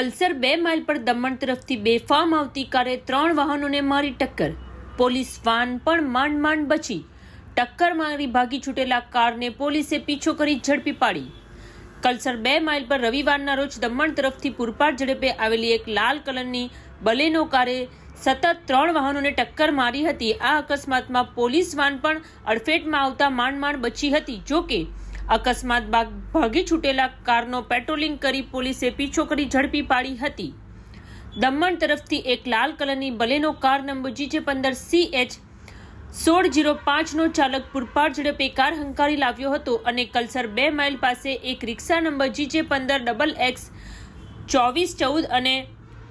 કલ્સર બે માઇલ પર દમણ તરફથી બેફામ આવતી કારે ત્રણ વાહનોને મારી ટક્કર. પોલીસ વાન પણ માંડ માંડ બચી. ટક્કર મારી ભાગી છૂટેલા કારને પોલીસે પીછો કરી ઝડપી પાડી. કલ્સર બે માઇલ પર રવિવારના રોજ દમણ તરફથી પૂરપાટ ઝડપે આવેલી એક લાલ કલરની બલેનો કારે સતત ત્રણ વાહનોને ટક્કર મારી હતી. આ અકસ્માતમાં પોલીસ વાન પણ અડફેટમાં આવતા માંડ માંડ બચી હતી. જોકે કે અકસ્માત બાદ ભાગી છૂટેલા કારનો પેટ્રોલિંગ કરી પોલીસે પીછો કરી ઝડપી પાડી હતી. દમણ તરફથી એક લાલ કલરની બલેનો કાર નંબર જીજે પંદર સી એચ સોળ જીરો પાંચનો ચાલક પૂરપાટ ઝડપે કાર હંકારી લાવ્યો હતો અને કલ્સર બે માઇલ પાસે એક રિક્ષા નંબર જીજે પંદર ડબલ એક્સ ચોવીસ ચૌદ અને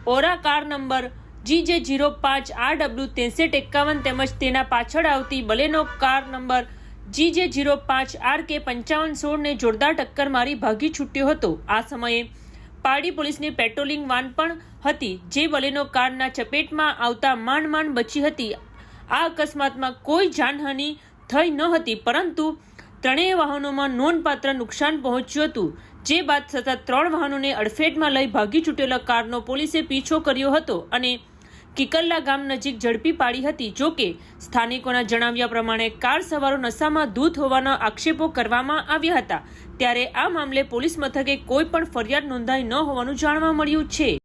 Aura car number GJ zero પાંચ આર ડબલ્યુ ત્રેસઠ એકાવન તેમજ તેના પાછળ આવતી Baleno car number GJ zero પાંચ આર કે પંચાવન સોળને જોરદાર ટક્કર મારી ભાગી છૂટ્યો હતો. આ સમયે પારડી પોલીસની પેટ્રોલિંગ વાન પણ હતી. જે બલેનો કારના ચપેટમાં આવતા માંડ માંડ બચી હતી. આ અકસ્માતમાં કોઈ જાનહાનિ થઈ ન હતી, પરંતુ ત્રણેય વાહનોમાં નોંધપાત્ર નુકસાન પહોંચ્યું હતું. જે બાદ સતત ત્રણ વાહનોને અડફેટમાં લઈ ભાગી છૂટેલા કારનો પોલીસે પીછો કર્યો હતો અને કિકલ્લા ગામ નજીક ઝડપી પાડી હતી. જો કે, સ્થાનિકોના જણાવ્યા પ્રમાણે કાર સવારો નશામાં ધૂત હોવાના આક્ષેપો કરવામાં આવ્યા હતા. ત્યારે આ મામલે પોલીસ મથકે કોઈ પણ ફરિયાદ નોંધાઈ ન હોવાનું જાણવા મળ્યું છે.